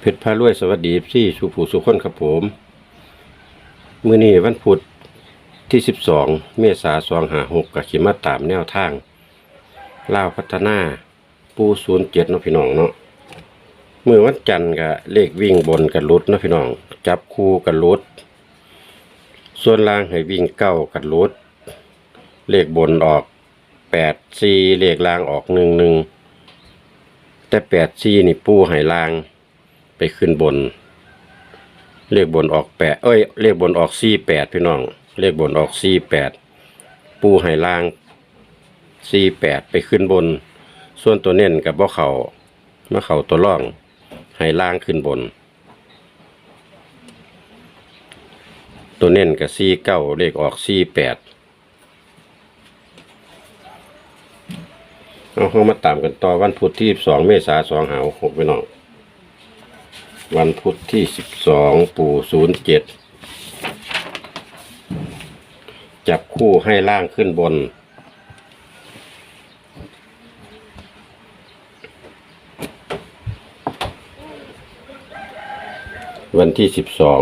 เพชรพารวยสวัสดีพี่สุผู้สุคนครับผมมื้อนี้วันพุธที่ 12 เมษายน256กับขิมาตามแนวทางลาวพัฒนา ปู07เนาะพี่น้องเนาะมื้อวันจันทร์ก็เลขวิ่งบนกับรุดเนาะพี่น้อง จับคู่กับรุด ส่วนล่างให้วิ่งเก้ากับรุด เลขบนออก8 4เลขล่างออก1 1แต่8 4นี่ปูให้ล่าง ไปขึ้นบน เลขบนออกแปดเอ้ย เลขบนออกสี่แปดพี่น้อง เลขบนออกสี่แปดปูไห้ล่างสี่แปดไปขึ้นบน ส่วนตัวเน้นกับบ่เขามาเขาตัวร่องไห้ล่างขึ้นบน ตัวเน้นกับสี่เก้าเลขออกสี่แปดเอาเข้ามาตามกันต่อวันพุธที่สองเมษาสองหาหกพี่น้อง วันพุธที่สิบสองปู่ศูนย์เจ็ดจับคู่ให้ล่างขึ้นบน วันที่สิบสอง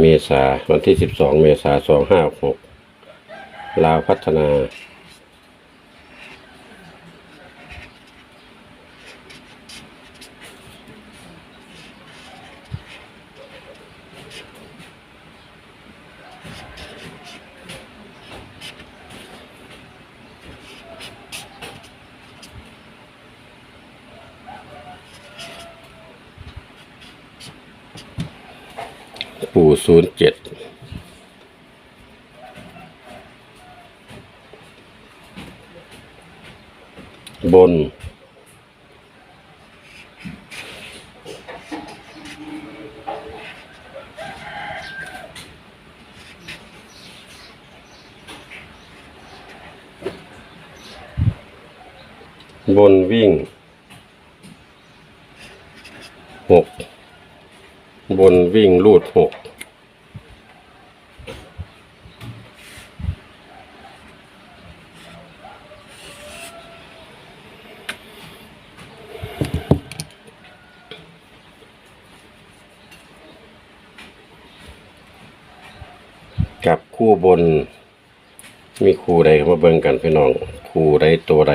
เมษาวันที่สิบสองเมษาสองห้าหกลาวพัฒนา ปู่ ศูนย์เจ็ดบน บนวิ่งหกบนวิ่งลูดหก กับ คู่บน มีคู่ใดมาเบิ่งกันพี่น้อง คู่ใดตัวใด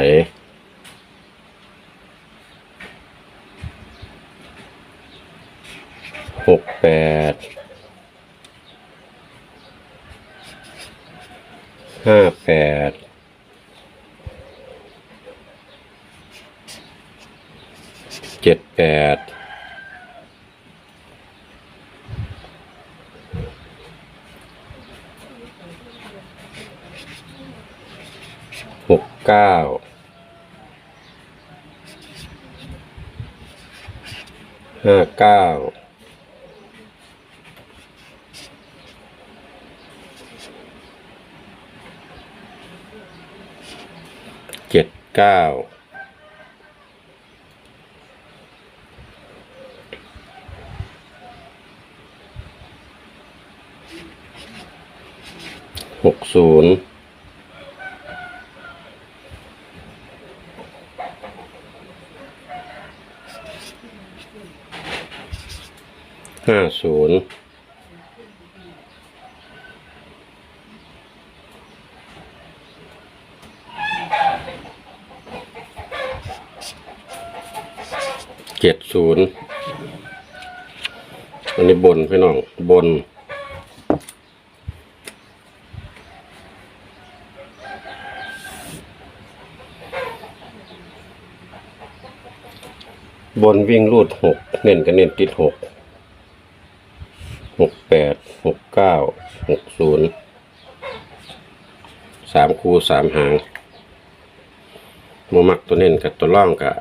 หกแปดห้าแปดเจ็ดแปดหก เก้าห้าเก้าเจ็ดเก้าหกศูนย์ ห้าศูนย์เจ็ดศูนย์อันนี้บนพี่น้องบนบนวิ่งรูดหกเน้นกันเน้นติดหกหก เก้าหกศูนย์สามคูสามหางโมมักตัวเน้นกับตัวล่องกับ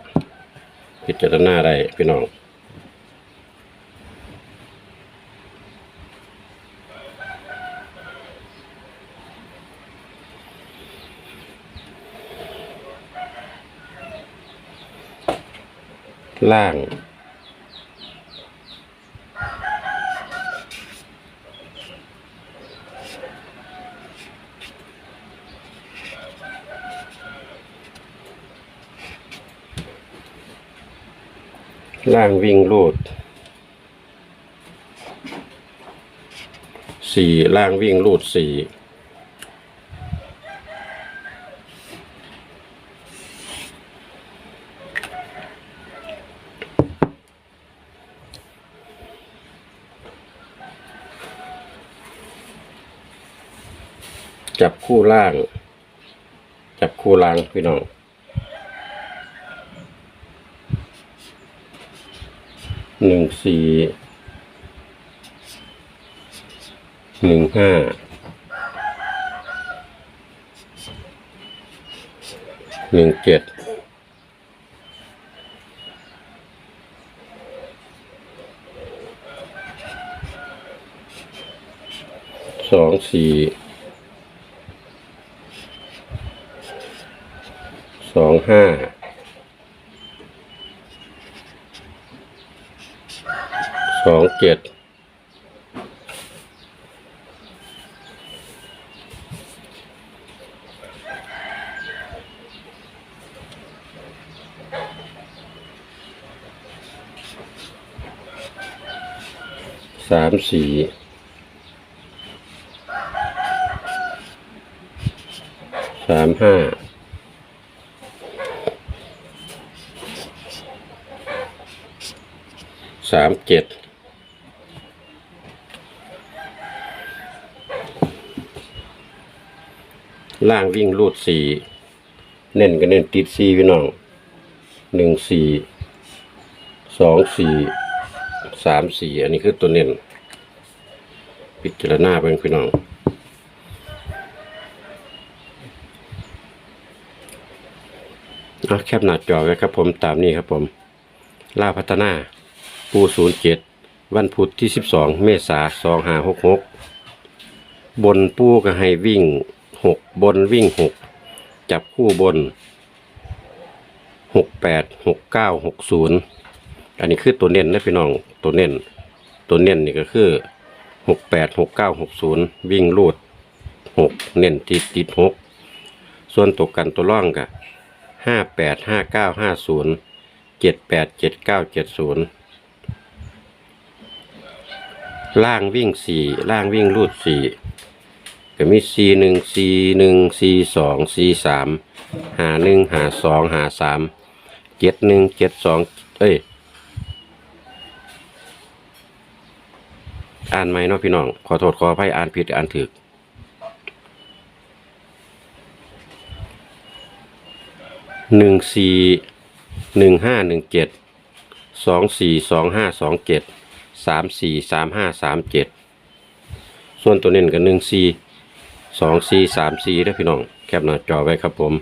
พิจารณาได้พี่น้องล่าง ล่างวิ่งรูดสี่ล่างวิ่งรูดสี่จับคู่ล่าง จับคู่ล่างพี่น้อง หนึ่งสี่หนึ่งห้าหนึ่งเจ็ดสองสี่สองห้า สอง เจ็ดสามสี่สามห้าสามเจ็ด ล่างวิ่งรูดสี่เน้นก็เน้นติดสี่พี่น้องหนึ่งสี่สองสี่สามสี่อันนี้คือตัวเน้นพิจารณาเป็นพี่น้องเอาแคปหนาจอไว้ครับผมตามนี้ครับผมล่าพัฒนา ปูศูนย์เจ็ดวันพุธที่สิบสองเมษาสองห้าหกหกบนปูก็ให้วิ่ง หกบนวิ่งหกจับคู่บนหกแปดหกเก้าหกศูนย์อันนี้คือตัวเน้นนะพี่น้องตัวเน้นตัวเน้นนี่ก็คือหกแปดหกเก้าหกศูนย์วิ่งลูดหกเน้นติดติดหกส่วนตัวกันตัวร่องก็ห้าแปดห้าเก้าห้าศูนย์เจ็ดแปดเจ็ดเก้าเจ็ดศูนย์ล่างวิ่งสี่ล่างวิ่งลูดสี่ ก็มี C หนึ่ง C หนึ่ง C สอง C สามหาหนึ่งหาสองหาสามเจ็ดหนึ่งเจ็ดสองเอ้ยอ่านไหมเนาะพี่น้อง ขอโทษขออภัยอ่านผิดอ่านถูกหนึ่งสี่หนึ่งห้าหนึ่งเจ็ดสองสี่สองห้าสองเจ็ดสามสี่สามห้าสามเจ็ดส่วนตัวเน้นกับหนึ่งสี่ สองสี่สามสี่ได้อพี่น้องแคปหน้าจอไว้ครับผม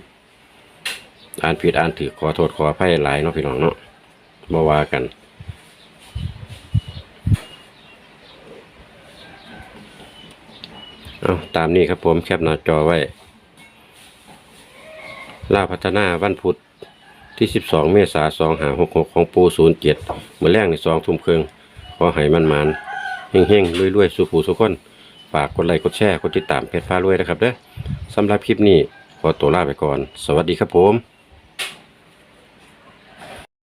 อ่านผิดอ่านถือขอโทษขออภัยหลายเนาะพี่น้องเนาะมาว่ากันเอาตามนี้ครับผมแคปหน้าจอไว้ล่าพัฒนาวันพุธที่ 12 เมษายน2 5 6 6 ของปู07เมื่อแรกใน2ทุ่มครึ่งขอให้มันมันๆเฮงๆรวยๆ สุขูสุขคน ฝากกดไลค์กดแชร์กดติดตามเพจฟ้ารวยนะครับเด้อสำหรับคลิปนี้ขอตัวลาไปก่อน สวัสดีครับผม